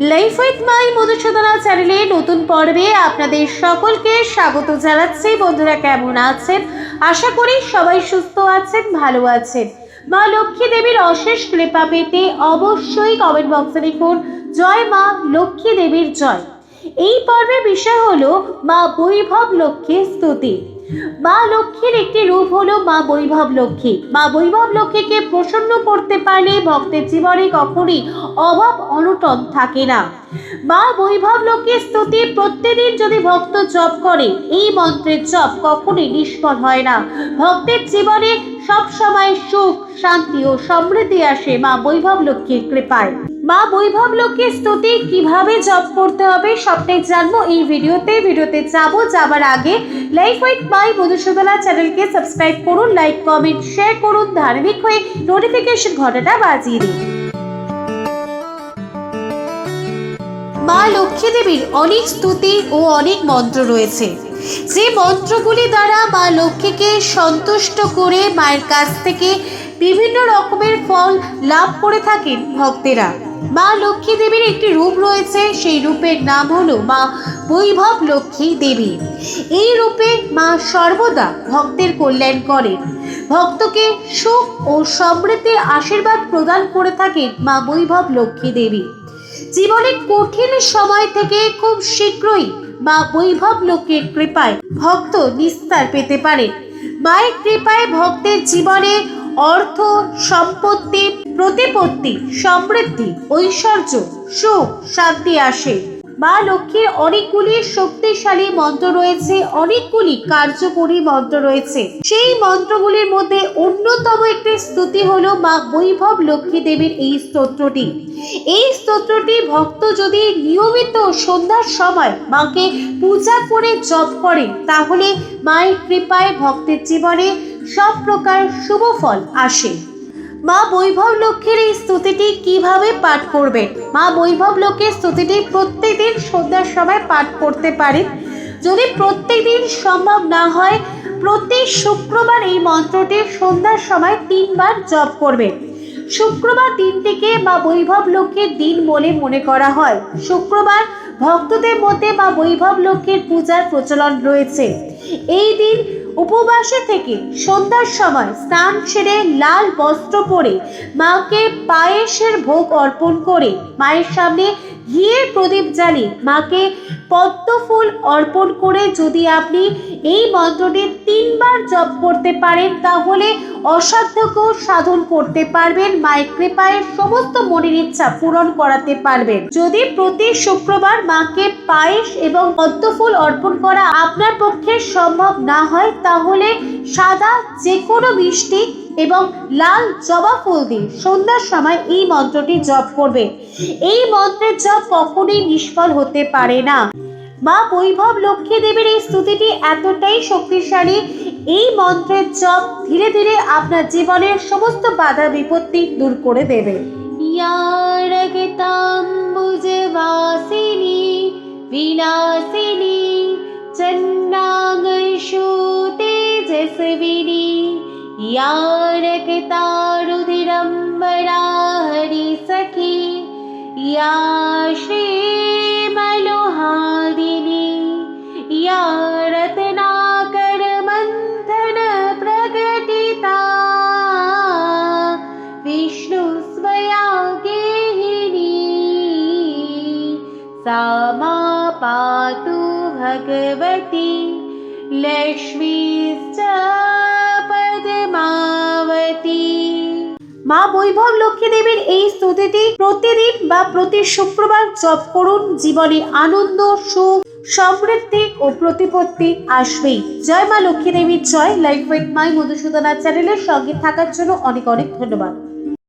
Life with my Madhusudana চ্যানেলে নতুন পর্বে আপনাদের সকলকে স্বাগত জানাচ্ছি। বন্ধুরা কেমন আছেন? আশা করি সবাই সুস্থ আছেন, ভালো আছেন। মা লক্ষ্মী দেবীর অশেষ কৃপা পেতে অবশ্যই কমেন্ট বক্সে লিখুন, জয় মা লক্ষ্মী দেবীর জয়। এই পর্বের বিষয় হলো মা বৈভব লক্ষ্মীর স্তুতি। মা লক্ষ্মীর একটি রূপ হলো মা বৈভব লক্ষ্মী। মা বৈভব লক্ষ্মীকে প্রসন্ন করতে পারলে ভক্তের জীবনে কখনই অভাব অনটন থাকে না। মা বৈভব লক্ষ্মীর স্তুতি প্রত্যেকদিন যদি ভক্ত জপ করে, এই মন্ত্রের জপ কখনই নিষ্ফল হয় না। ভক্তের জীবনে সবসময় সুখ, শান্তি ও সমৃদ্ধি আসে মা বৈভব লক্ষ্মীর কৃপায়। মা বৈভব লক্ষ্মীর স্তুতি কীভাবে জপ করতে হবে সবটাই জানব এই ভিডিওতে। ভিডিওতে যাব, যাবার আগে লাইফ উইথ মাই মধুসূদনা চ্যানেলকে সাবস্ক্রাইব করুন লাইক কমেন্ট শেয়ার করুন, ধার্মিক হয়ে নোটিফিকেশন ঘটাটা বাজিয়ে দিন। মা লক্ষ্মী দেবীর অনেক স্তুতি ও অনেক মন্ত্র রয়েছে। যে মন্ত্রগুলি দ্বারা মা লক্ষ্মীকে সন্তুষ্ট করে মায়ের কাছ থেকে বিভিন্ন রকমের ফল লাভ করে থাকেন ভক্তেরা। মা লক্ষ্মী দেবীর একটি রূপ রয়েছে। সেই রূপের নাম হলো মা বৈভব লক্ষ্মী দেবী। এই রূপে মা সর্বদা ভক্তের কল্যাণ করেন। ভক্তকে সুখ ও সমৃদ্ধির আশীর্বাদ প্রদান করে থাকেন মা বৈভব লক্ষ্মী দেবী। জীবনে কঠিন সময় থেকে খুব শীঘ্রই মা বৈভব লোকের কৃপায় ভক্ত নিস্তার পেতে পারে মায়ের কৃপায় ভক্তের জীবনে অর্থ, সম্পত্তি, প্রতিপত্তি, সমৃদ্ধি, ঐশ্বর্য, সুখ, শান্তি আসে। মা লক্ষ্মীর অনেকগুলি শক্তিশালী মন্ত্র রয়েছে, অনেকগুলি কার্যকরী মন্ত্র রয়েছে। সেই মন্ত্রগুলির মধ্যে অন্যতম একটি স্তুতি হলো মা বৈভব লক্ষ্মী দেবীর এই স্তোত্রটি। এই স্তোত্রটি ভক্ত যদি নিয়মিত সন্ধ্যার সময় মাকে পূজা করে জপ করে, তাহলে মায়ের কৃপায় ভক্তের জীবনে সব প্রকার শুভ ফল আসে। মা বৈভব লক্ষ্মীর এই স্তুতিটি কীভাবে পাঠ করবেন? মা বৈভব লক্ষ্মীর স্তুতিটি প্রত্যেকদিন সন্ধ্যার সময় পাঠ করতে পারেন। যদি প্রত্যেকদিন সম্ভব না হয়, প্রতি শুক্রবার এই মন্ত্রটি সন্ধ্যার সময় তিনবার জপ করবেন। শুক্রবার দিনটিকে মা বৈভব লক্ষ্মীর দিন বলে মনে করা হয়। শুক্রবার ভক্তদের মধ্যে মা বৈভব লক্ষ্মীর পূজার প্রচলন রয়েছে। এই দিন উপবাসে থেকে সন্ধ্যার সময় স্নান সেরে লাল বস্ত্র পরে মাকে পায়েসের ভোগ অর্পণ করে মায়ের সামনে ঘিয়ের প্রদীপ জ্বালিয়ে মাকে পদ্ম ফুল অর্পণ করে যদি আপনি এই মন্ত্রটি তিনবার জপ করতে পারেন, তাহলে অসাধ্যকেও সাধন করতে পারবেন, মায়ের কৃপায় সমস্ত মনের ইচ্ছা পূরণ করাতে পারবেন। যদি প্রতি শুক্রবার মাকে পায়েস এবং পদ্ম ফুল অর্পণ করা আপনার পক্ষে সম্ভব না হয়, তাহলে সাদা যে কোনো মিষ্টি এবং লাল জবা ফুল দিয়ে সন্ধ্যার সময় এই মন্ত্রটি জপ করবে। এই মন্ত্রের জপ কখনোই নিষ্ফল হতে পারে না। মা বৈভব লক্ষ্মী দেবীর এই স্তুতিটি এতটাই শক্তিশালী, এই মন্ত্রের জপ ধীরে ধীরে আপনার জীবনের সমস্ত বাধা বিপত্তি দূর করে দেবে। ইয়ারগতাম্বুজবাসিনী বিনাশিনী रकृता रुधिरं वरा या श्रीमनोहादिनी या रत्नाकर प्रकटिता विष्णु स्वया गृहिनी सा मा पातु भगवती। লক্ষ্মীশ্চ পদ্মাবতী মা বৈভব লক্ষ্মী দেবীর এই স্তুতিটি প্রতিদিন বা প্রতি শুক্রবার জপ করুন। জীবনে আনন্দ, সুখ, সমৃদ্ধি ও প্রতিপত্তি আসবেই। জয় মা লক্ষ্মী দেবীর জয়। লাইফ উইথ মাই মধুসূদনা চ্যানেলের সঙ্গে থাকার জন্য অনেক অনেক ধন্যবাদ।